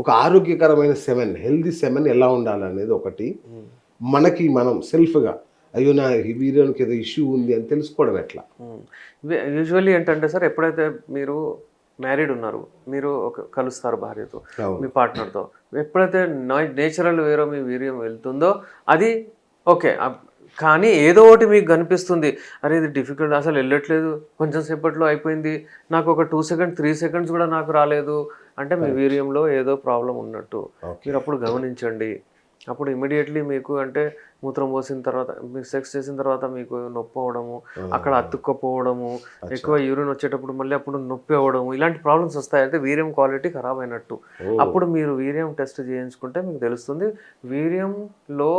ఒక ఆరోగ్యకరమైన semen healthy semen ఎలా ఉండాలనేది ఒకటి. మనకి మనం సెల్ఫ్గా అయ్యో నా వీర్యానికి ఏదో ఇష్యూ ఉంది అని తెలుసుకోవడం ఎట్లా? యూజువల్లీ ఏంటంటే సార్ ఎప్పుడైతే మీరు మ్యారీడ్ ఉన్నారు మీరు ఒక కలుస్తారు భార్యతో మీ పార్ట్నర్తో ఎప్పుడైతే నేచురల్ వేరో మీ వీర్యం వెళ్తుందో అది ఓకే కానీ ఏదో ఒకటి మీకు కనిపిస్తుంది. అరే ఇది డిఫికల్ట్ అసలు వెళ్ళట్లేదు. కొంచెం సేపట్లో అయిపోయింది. నాకు ఒక టూ సెకండ్ త్రీ సెకండ్స్ కూడా నాకు రాలేదు. అంటే మీ వీర్యంలో ఏదో ప్రాబ్లం ఉన్నట్టు. మీరు అప్పుడు గమనించండి. అప్పుడు ఇమీడియట్లీ మీకు అంటే మూత్రం పోసిన తర్వాత మీకు సెక్స్ చేసిన తర్వాత మీకు నొప్పి అవ్వడము అక్కడ అతుక్కపోవడము ఎక్కువ యూరిన్ వచ్చేటప్పుడు మళ్ళీ అప్పుడు నొప్పి అవ్వడము ఇలాంటి ప్రాబ్లమ్స్ వస్తాయి. అయితే వీర్యం క్వాలిటీ ఖరాబ్ అయినట్టు. అప్పుడు మీరు వీర్యం టెస్ట్ చేయించుకుంటే మీకు తెలుస్తుంది వీర్యంలో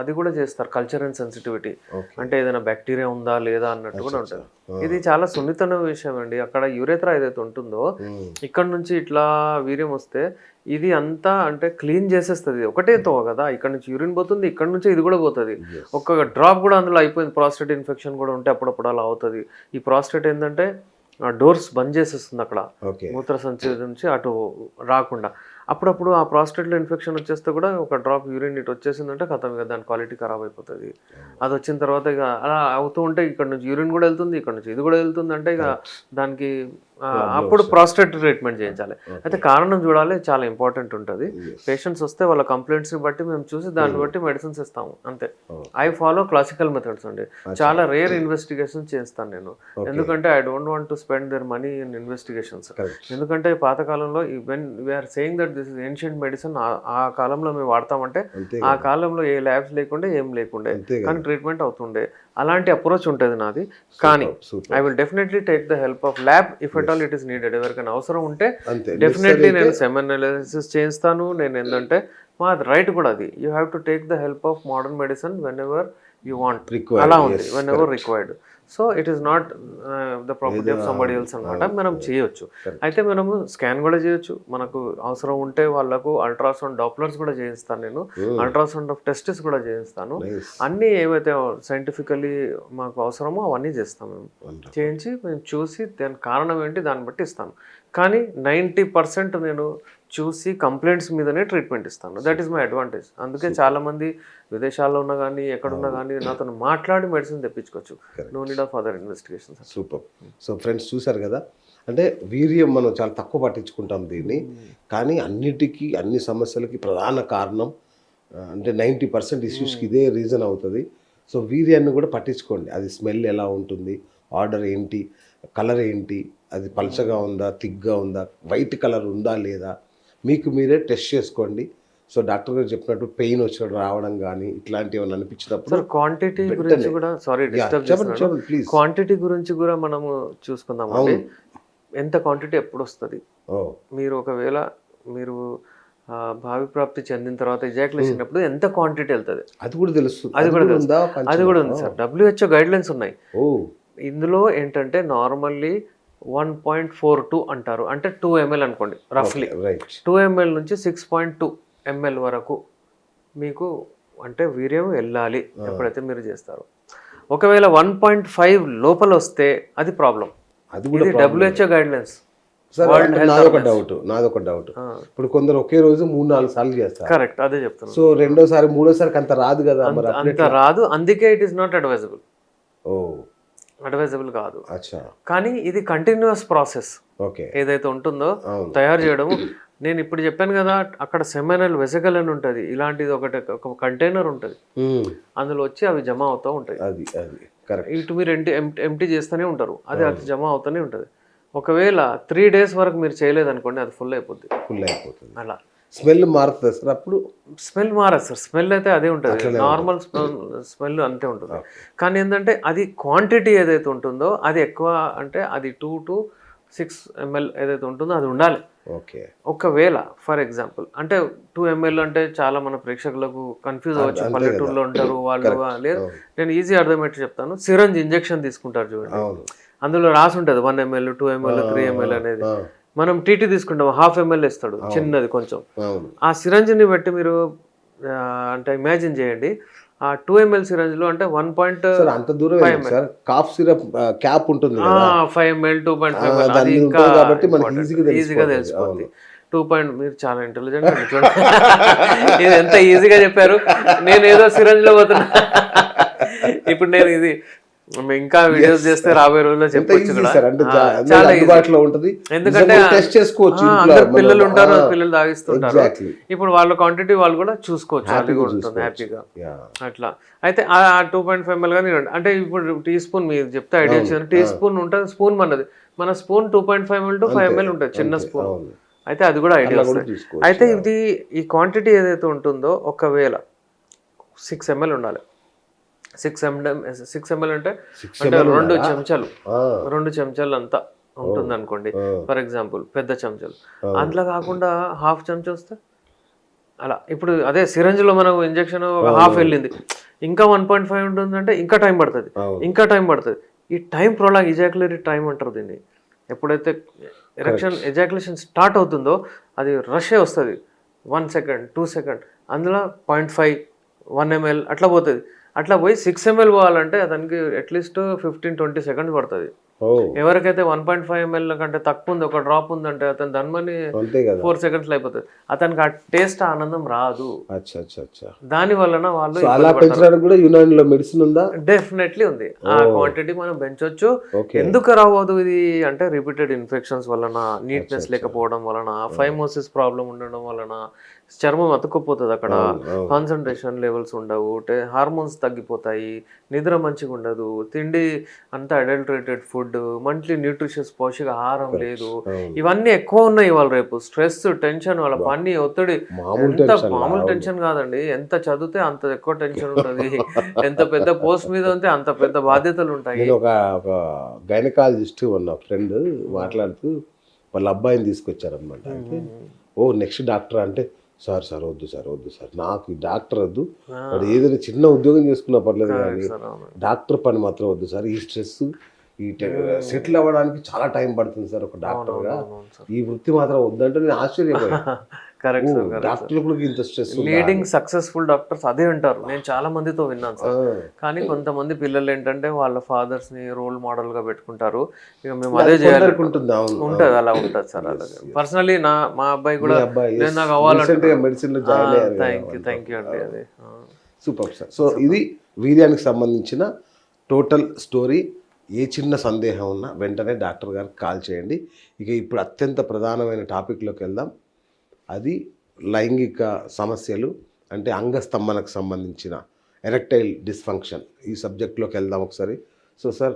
అది కూడా చేస్తారు కల్చర్ అండ్ సెన్సిటివిటీ. అంటే ఏదైనా బ్యాక్టీరియా ఉందా లేదా అన్నట్టు కూడా ఉంటుంది. ఇది చాలా సున్నితమైన విషయం అండి. అక్కడ యూరేత్రా ఏదైతే ఉంటుందో ఇక్కడ నుంచి ఇట్లా వీర్యం వస్తే ఇది అంతా అంటే క్లీన్ చేసేస్తుంది. ఒకటే తో కదా ఇక్కడ నుంచి యూరిన్ పోతుంది ఇక్కడ నుంచి ఇది కూడా పోతుంది ఒక్క డ్రాప్ కూడా అందులో అయిపోయింది. ప్రాస్టేట్ ఇన్ఫెక్షన్ కూడా ఉంటే అప్పుడప్పుడు అలా అవుతుంది. ఈ ప్రాస్టేట్ ఏంటంటే డోర్స్ బంద్ చేసేస్తుంది అక్కడ. మూత్ర సంచి నుంచి అటు రాకుండా. అప్పుడప్పుడు ఆ ప్రాస్టేట్లో ఇన్ఫెక్షన్ వచ్చేస్తే కూడా ఒక డ్రాప్ యూరిన్ ఇటు వచ్చేసిందంటే ఖతం ఇక దాని క్వాలిటీ ఖరాబ్ అయిపోతుంది. అది వచ్చిన తర్వాత ఇక అలా అవుతూ ఉంటే ఇక్కడ నుంచి యూరిన్ కూడా వెళ్తుంది ఇక్కడ నుంచి ఇది కూడా వెళ్తుంది అంటే ఇక దానికి అప్పుడు ప్రాస్టేట్ ట్రీట్మెంట్ చేయించాలి. అయితే కారణం చూడాలి చాలా ఇంపార్టెంట్ ఉంటుంది. పేషెంట్స్ వస్తే వాళ్ళ కంప్లైంట్స్ని బట్టి మేము చూసి దాన్ని బట్టి మెడిసిన్స్ ఇస్తాము అంతే. ఐ ఫాలో క్లాసికల్ మెథడ్స్ అండి. చాలా రేర్ ఇన్వెస్టిగేషన్ చేస్తాను నేను. ఎందుకంటే I don't want to spend their money in investigations ఎందుకంటే పాతకాలంలో when we are saying that this is ancient medicine ఆ కాలంలో మేము వాడతామంటే ఆ కాలంలో ఏ ల్యాబ్స్ లేకుండే ఏం లేకుండే. కానీ ట్రీట్మెంట్ అవుతుండే. అలాంటి అప్రోచ్ ఉంటుంది నాది. కానీ I will definitely take the help of lab if at all it is needed ఎవరికైనా అవసరం ఉంటే డెఫినెట్లీ నేను సెమెన్ అనాలిసిస్ చేయిస్తాను నేను ఏంటంటే మా రైట్ కూడా అది. You have to take the help of modern medicine whenever you want అలా ఉంది. Whenever required so it is not the property of somebody else అనమాట మనం చేయొచ్చు. అయితే మనము స్కాన్ కూడా చేయొచ్చు. మనకు అవసరం ఉంటే వాళ్ళకు అల్ట్రాసౌండ్ డాప్లర్స్ కూడా చేయిస్తాను నేను. అల్ట్రాసౌండ్ ఆఫ్ టెస్టిస్ కూడా చేయిస్తాను. అన్నీ ఏవైతే సైంటిఫికల్లీ మాకు అవసరమో అవన్నీ చేస్తాం మేము. చేయించి మేము చూసి దాని కారణం ఏంటి దాన్ని బట్టి ఇస్తాను. కానీ నైంటీ పర్సెంట్ నేను చూసి కంప్లైంట్స్ మీదనే ట్రీట్మెంట్ ఇస్తాను. దట్ ఈస్ మై అడ్వాంటేజ్ అందుకే చాలా మంది విదేశాల్లో ఉన్నా కానీ ఎక్కడున్నా కానీ నాతో మాట్లాడి medicine తెప్పించుకోవచ్చు. No need of other investigation super so friends చూసారు కదా? అంటే వీర్యం మనం చాలా తక్కువ పట్టించుకుంటాం దీన్ని. కానీ అన్నిటికీ అన్ని సమస్యలకి ప్రధాన కారణం అంటే నైంటీ పర్సెంట్ ఇష్యూస్కి ఇదే రీజన్ అవుతుంది. సో వీర్యాన్ని కూడా పట్టించుకోండి. అది స్మెల్ ఎలా ఉంటుంది ఆర్డర్ ఏంటి కలర్ ఏంటి అది పలచగా ఉందా థిగ్గా ఉందా వైట్ కలర్ ఉందా లేదా మీకు మీరే టెస్ట్ చేసుకోండి. సో డాక్టర్ గారు చెప్పినట్టు పెయిన్ వచ్చినట్టు రావడం కానీ ఇట్లాంటివి ఏమైనా అనిపించినప్పుడు సార్ క్వాంటిటీ గురించి కూడా సారీ డిస్టర్బ్ ప్లీజ్ క్వాంటిటీ గురించి కూడా మనము చూసుకుందాం ఎంత క్వాంటిటీ ఎప్పుడు వస్తుంది మీరు ఒకవేళ మీరు భావి ప్రాప్తి చెందిన తర్వాత ఎజాకులేషన్ అప్పుడు ఎంత క్వాంటిటీ వెళ్తుంది? అది కూడా తెలుస్తుంది అది కూడా తెలుసు. అది కూడా ఉంది సార్. డబ్ల్యూహెచ్ఓ గైడ్ లైన్స్ ఉన్నాయి. ఓ. ఇందులో ఏంటంటే normally one point four two అంటారు. అంటే టూ ఎంఎల్ అనుకోండి రఫ్లీ టూ ఎంఎల్ నుంచి సిక్స్ పాయింట్ టూ ఎంఎల్ వరకు మీకు అంటే వీర్యం వెళ్ళాలి ఎప్పుడైతే మీరు చేస్తారు. ఒకవేళ వన్ పాయింట్ ఫైవ్ లోపల వస్తే అది ప్రాబ్లం. అది కూడా డబ్ల్యూహెచ్ఓ గైడ్ లైన్స్ సార్ అంటే నాదొక డౌట్ నాదొక డౌట్ ఇప్పుడు కొందరు ఒకే రోజు మూడు నాలుగు సార్లు చేస్తారు. కరెక్ట్ అదే చెప్తున్నాను. సో రెండోసారి మూడోసారికి అంత రాదు కదా మరి అంత రాదు. అందుకే ఇట్ ఈస్ నాట్ అడ్వైజబుల్ ఓ. అడ్వైజబుల్ కాదు. కానీ ఇది కంటిన్యూస్ ప్రాసెస్ ఓకే. ఏదైతే ఉంటుందో తయారు చేయడము నేను ఇప్పుడు చెప్పాను కదా అక్కడ సెమెనల్ వెసగల్ అని ఉంటుంది. ఇలాంటిది ఒకటి ఒక కంటైనర్ ఉంటుంది. అందులో వచ్చి అవి జమ అవుతూ ఉంటాయి. అది అది. కరెక్ట్ ఇటు మీరు ఎంటీ ఎంటీ చేస్తూనే ఉంటారు. అది అది జమ అవుతూనే ఉంటుంది. ఒకవేళ త్రీ డేస్ వరకు మీరు చేయలేదనుకోండి అది ఫుల్ అయిపోద్ది. ఫుల్ అయిపోతుంది. అలా. స్మెల్ మారుతుంది సార్ అప్పుడు? స్మెల్ మారదు సార్. స్మెల్ అయితే అదే ఉంటుంది. నార్మల్ స్మెల్ అంతే ఉంటుంది. కానీ ఏంటంటే అది క్వాంటిటీ ఏదైతే ఉంటుందో అది ఎక్కువ అంటే అది టూ టు సిక్స్ ఎంఎల్ ఏదైతే ఉంటుందో అది ఉండాలి. ఓకే. ఒకవేళ ఫర్ ఎగ్జాంపుల్ అంటే టూ ఎంఎల్ అంటే చాలా మన ప్రేక్షకులకు కన్ఫ్యూజ్ అవ్వచ్చు పల్లెటూరులో ఉంటారు వాళ్ళు లేదు. నేను ఈజీ అర్థమయ్యేట్టు చెప్తాను. సిరంజ్ ఇంజెక్షన్ తీసుకుంటారు చూడండి. అందులో రాసి ఉంటుంది one ml two ml three ml అనేది. మనం టీటీ తీసుకుంటాం హాఫ్ ఎంఎల్ ఇస్తాడు చిన్నది కొంచెం. ఆ సిరంజ్ని బట్టి మీరు అంటే ఇమాజిన్ చేయండి. టూ ఎంఎల్ సిరంజ్లో అంటే వన్ పాయింట్ అంత దూరం సార్ కాఫ్ సిరప్ క్యాప్ ఉంటుంది five ml two point five ఇంకా కాబట్టి మనకి ఈజీగా తెలిసిపోతుంది. టూ పాయింట్ మీరు చాలా ఇంటెలిజెంట్ చూడండి. ఇది ఎంత ఈజీగా చెప్పారు. నేను ఏదో సిరంజ్లో పోతున్నా. ఇప్పుడు నేను ఇది ఇంకా వీడియోస్ చేస్తే రాబోయే రోజుల్లో చెప్పొచ్చు చాలా ఈజీ అందుబాటులో ఉంటది. ఎందుకంటే టెస్ట్ చేసుకోవచ్చు. పిల్లలు ఉంటారు పిల్లలు తాగిస్తుంటారు. ఇప్పుడు వాళ్ళ క్వాంటిటీ వాళ్ళు కూడా చూసుకోవచ్చు హ్యాపీగా ఉంటుంది. హ్యాపీగా. అట్లా. అయితే ఆ టూ పాయింట్ ఫైవ్ ఎంఎల్ కానీ అంటే ఇప్పుడు టీ స్పూన్ మీరు చెప్తే ఐడియా వచ్చింది. టీ స్పూన్ ఉంటుంది స్పూన్ మనది. మన spoon two point five ml to five ml ఉంటుంది చిన్న స్పూన్. అయితే అది కూడా ఐడియా. అయితే ఇది ఈ క్వాంటిటీ ఏదైతే ఉంటుందో ఒకవేళ సిక్స్ ఎంఎల్ ఉండాలి. సిక్స్ ఎంఎల్ సిక్స్ ఎంఎల్ అంటే అంటే రెండు? చెంచాలు. రెండు చెంచాలు అంతా ఉంటుంది అనుకోండి. ఫర్ ఎగ్జాంపుల్ పెద్ద చెంచాలు. అందులో కాకుండా హాఫ్ చెంచా వస్తే? అలా. ఇప్పుడు అదే syringe లో మనకు ఇంజెక్షన్ హాఫ్ వెళ్ళింది. ఇంకా వన్ పాయింట్ ఫైవ్ ఉంటుందంటే ఇంకా టైం పడుతుంది. ఇంకా టైం పడుతుంది. ఈ టైం ప్రొలాంగ్ ఇజాక్యులరీ టైం అంటారు దీన్ని. ఎప్పుడైతే ఎరక్షన్ ఎజాక్యులేషన్ స్టార్ట్ అవుతుందో అది రషే వస్తుంది. One second two second. అందులో పాయింట్ ఫైవ్ వన్ ఎంఎల్ అట్లా పోతుంది. అట్లా పోయి సిక్స్ ఎంఎల్ పోవాలంటే అతనికి అట్లీస్ట్ ఫిఫ్టీన్ ట్వంటీ సెకండ్స్ పడుతుంది. ఎవరికైతే వన్ పాయింట్ ఫైవ్ ఎంఎల్ కంటే తక్కువ ఉంది ఒక డ్రాప్ ఉందంటే అతను ధన్మని ఫోర్ సెకండ్స్ అయిపోతుంది. అతనికి ఆ టేస్ట్ ఆనందం రాదు. దాని వలన వాళ్ళు సో అలా పెంచడానికి కూడా యునాని లో మెడిసిన్ ఉందా? డెఫినెట్లీ ఉంది. ఆ క్వాంటిటీ మనం పెంచొచ్చు. ఓకే. ఎందుకు రావద్దు ఇది అంటే రిపీటెడ్ ఇన్ఫెక్షన్స్ వలన నీట్నెస్ లేకపోవడం వలన ఫైమోసిస్ ప్రాబ్లం ఉండడం వలన చర్మం అతుక్కుపోతుంది అక్కడ. కాన్సన్ట్రేషన్ లెవెల్స్ ఉండవు హార్మోన్స్ తగ్గిపోతాయి నిద్ర మంచిగా ఉండదు తిండి అంతా అడల్టరేటెడ్ ఫుడ్ మంత్లీ న్యూట్రిషియస్ పౌష్టికాహారం లేదు. ఇవన్నీ ఎక్కువ ఉన్నాయి ఇవాళ రేపు. స్ట్రెస్ టెన్షన్ వాళ్ళ పని ఒత్తిడి. ఎంత మామూలు టెన్షన్ కాదండి. ఎంత చదివితే అంత ఎక్కువ టెన్షన్ ఉంటుంది. ఎంత పెద్ద పోస్ట్ మీద ఉంటే అంత పెద్ద బాధ్యతలు ఉంటాయి. ఒక ఒక గైనకాలజిస్ట్ ఉన్న ఫ్రెండ్ మాట్లాడుతూ వాళ్ళ అబ్బాయిని తీసుకొచ్చారనమాట అంటే ఓ నెక్స్ట్ డాక్టర్ అంటే సార్ సార్ వద్దు సార్ వద్దు సార్. నాకు డాక్టర్ వద్దు. వాడు ఏదైనా చిన్న ఉద్యోగం చేసుకున్నా పర్లేదు కానీ. డాక్టర్ పని మాత్రం వద్దు సార్. ఈ స్ట్రెస్ ఈ సెటిల్ అవ్వడానికి చాలా టైం పడుతుంది సార్ ఒక డాక్టర్గా. ఈ వృత్తి మాత్రం వద్దంటే నేను ఆశ్చర్యపోయాను. కరెక్ట్ సార్ కరెక్ట్ డాక్టర్లు కూడా ఇంత స్ట్రెస్ లీడింగ్ సక్సెస్ఫుల్ డాక్టర్స్ అదే అంటారు. నేను చాలా మందితో విన్నాను సార్ కానీ కొంతమంది పిల్లలు ఏంటంటే వాళ్ళ fathers ని రోల్ మోడల్గా పెట్టుకుంటారు. ఇక మేము అదే చేయాలి ఉంటుంది అలా ఉంటది సార్ అలాగే. పర్సనలీ నా మా అబ్బాయి కూడా నేను నాకు అవ్వాలంటే మెడిసిన్లో జాయిన్ అయ్యారు థ్యాంక్ యూ థ్యాంక్ యూ అండి అది. సూపర్ సార్ సో ఇది వీర్యానికి సంబంధించిన టోటల్ స్టోరీ ఏ చిన్న సందేహం ఉన్నా వెంటనే డాక్టర్ గారికి కాల్ చేయండి. ఇక ఇప్పుడు అత్యంత ప్రధానమైన టాపిక్లోకి వెళ్దాం. అది లైంగిక సమస్యలు అంటే అంగస్తంభనకు సంబంధించిన ఎరెక్టైల్ డిస్ఫంక్షన్. ఈ సబ్జెక్ట్లోకి వెళ్దాం ఒకసారి. సో సార్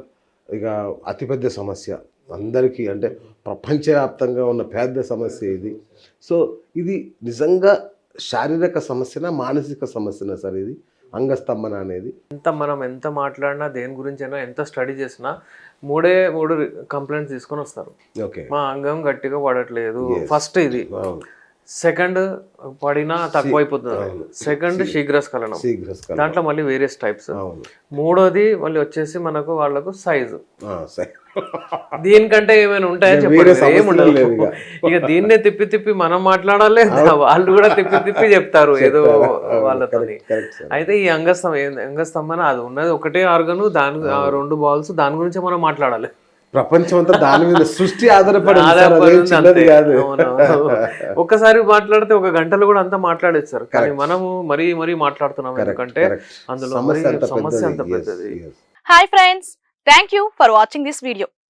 ఇక అతిపెద్ద సమస్య. అందరికీ అంటే ప్రపంచవ్యాప్తంగా ఉన్న పెద్ద సమస్య ఇది. సో ఇది నిజంగా శారీరక సమస్యనా మానసిక సమస్యనా సార్ ఇది? అంగస్తంభన అనేది. ఎంత మనం ఎంత మాట్లాడినా దేని గురించి అయినా ఎంత స్టడీ చేసినా మూడే మూడు కంప్లైంట్స్ తీసుకొని వస్తారు. ఓకే. మా అంగం గట్టిగా పడట్లేదు. ఫస్ట్ ఇది. సెకండ్ పడినా తక్కువ అయిపోతుంది సెకండ్ శీఘ్రస్ఖలనం. దాంట్లో మళ్ళీ వేరియస్ టైప్స్. మూడోది మళ్ళీ వచ్చేసి మనకు వాళ్ళకు సైజు. దీనికంటే ఏమైనా ఉంటాయా వేరే చెప్పండి ఏముండదు ఇక. దీన్నే తిప్పి తిప్పి మనం మాట్లాడాలి. వాళ్ళు కూడా తిప్పి తిప్పి చెప్తారు ఏదో సార్. అయితే ఈ అంగస్తం అంగస్తంభన అది ఉన్నది. ఒకటే ఆర్గన్ దాని ఆ రెండు బాల్స్ దాని గురించి మనం మాట్లాడాలి. ప్రపంచం అంతా దాని మీద సృష్టి ఆధారపడి సార్. కాదు. ఒక్కసారి మాట్లాడితే ఒక గంటలో కూడా అంతా మాట్లాడేస్తారు కానీ మనము మరీ మరీ మాట్లాడుతున్నాం ఎందుకంటే. అందులో సమస్య అంత పెద్దది. Hi friends thank you for watching this video